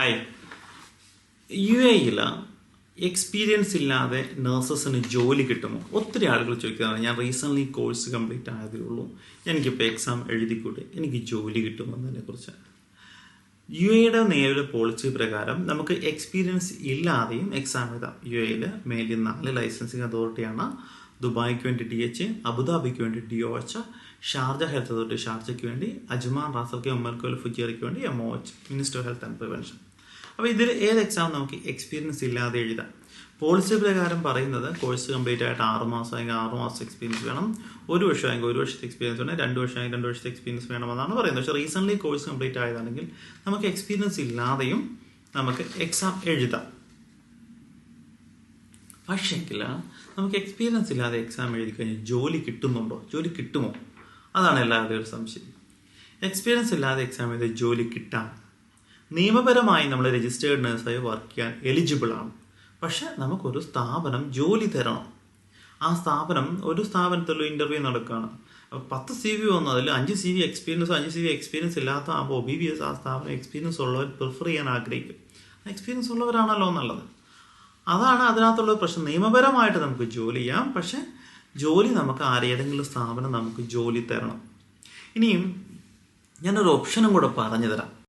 Hi U എയിൽ experience ഇല്ലാതെ നഴ്സസിന് ജോലി കിട്ടുമോ? ഒത്തിരി ആളുകൾ ചോദിക്കുന്നതാണ്. ഞാൻ റീസെന്റ്ലി കോഴ്സ് കംപ്ലീറ്റ് ആയതേ ഉള്ളൂ. എനിക്കിപ്പോൾ എക്സാം എഴുതിക്കൂടെ? എനിക്ക് ജോലി കിട്ടുമോ എന്നതിനെക്കുറിച്ച് യു എയുടെ നിലവിലെ പോളിസി പ്രകാരം നമുക്ക് എക്സ്പീരിയൻസ് ഇല്ലാതെയും എക്സാം എഴുതാം. യു എയിൽ മേലിൽ നാല് ലൈസൻസിങ് അതോറിറ്റിയാണ് ദുബായ്ക്ക് വേണ്ടി ഡി എച്ച് അബുദാബിക്ക് വേണ്ടി D O H Sharjah health authority ഷാർജയ്ക്ക് വേണ്ടി അജ്മാൻ റാസൽക്ക് ഉമ്മർക്കോൽ ഫുജിയറിക്ക് വേണ്ടി M O H minister of health and prevention അപ്പോൾ ഇതിൽ ഏത് എക്സാം നമുക്ക് എക്സ്പീരിയൻസ് ഇല്ലാതെ എഴുതാം? പോളിസി പ്രകാരം പറയുന്നത് കോഴ്സ് കംപ്ലീറ്റ് ആയിട്ട് ആറ് മാസം അല്ലെങ്കിൽ ആറ് മാസം എക്സ്പീരിയൻസ് വേണം. ഒരു വർഷം വർഷമെങ്കിൽ ഒരു വർഷത്തെ എക്സ്പീരിയൻസ് വേണം. രണ്ട് വർഷം വർഷമെങ്കിൽ രണ്ട് വർഷത്തെ എക്സ്പീരിയൻസ് വേണമെന്നാണ് പറയുന്നത്. പക്ഷേ റീസെന്റ്ലി കോഴ്സ് കംപ്ലീറ്റ് ആയതാണെങ്കിൽ നമുക്ക് എക്സ്പീരിയൻസ് ഇല്ലാതെയും നമുക്ക് എക്സാം എഴുതാം. പക്ഷേങ്കിൽ നമുക്ക് എക്സ്പീരിയൻസ് ഇല്ലാതെ എക്സാം എഴുതി കഴിഞ്ഞാൽ ജോലി കിട്ടുന്നുണ്ടോ? ജോലി കിട്ടുമോ? അതാണ് എല്ലാവരുടെയും സംശയം. എക്സ്പീരിയൻസ് ഇല്ലാതെ എക്സാം എഴുതി ജോലി കിട്ടാം. നിയമപരമായി നമ്മൾ രജിസ്റ്റേർഡ് നഴ്സായി വർക്ക് ചെയ്യാൻ എലിജിബിൾ ആണ്. പക്ഷെ നമുക്കൊരു സ്ഥാപനം ജോലി തരണം. ആ സ്ഥാപനം ഒരു സ്ഥാപനത്തിൽ ഇന്റർവ്യൂ നടക്കുകയാണ് അപ്പോൾ പത്ത് സി വി വന്നു. അതിൽ അഞ്ച് സി വി എക്സ്പീരിയൻസ് അഞ്ച് സി വി എക്സ്പീരിയൻസ് ഇല്ലാത്ത ആകുമ്പോൾ ബി ബി എസ് ആ സ്ഥാപനം എക്സ്പീരിയൻസ് ഉള്ളവർ പ്രിഫർ ചെയ്യാൻ ആഗ്രഹിക്കും. എക്സ്പീരിയൻസ് ഉള്ളവരാണല്ലോ എന്നുള്ളത് അതാണ് അതിനകത്തുള്ള പ്രശ്നം. നിയമപരമായിട്ട് നമുക്ക് ജോലി ചെയ്യാം പക്ഷെ ജോലി നമുക്ക് ആരേതെങ്കിലും സ്ഥാപനം നമുക്ക് ജോലി തരണം. ഇനിയും ഞാനൊരു ഓപ്ഷനും കൂടെ പറഞ്ഞു തരാം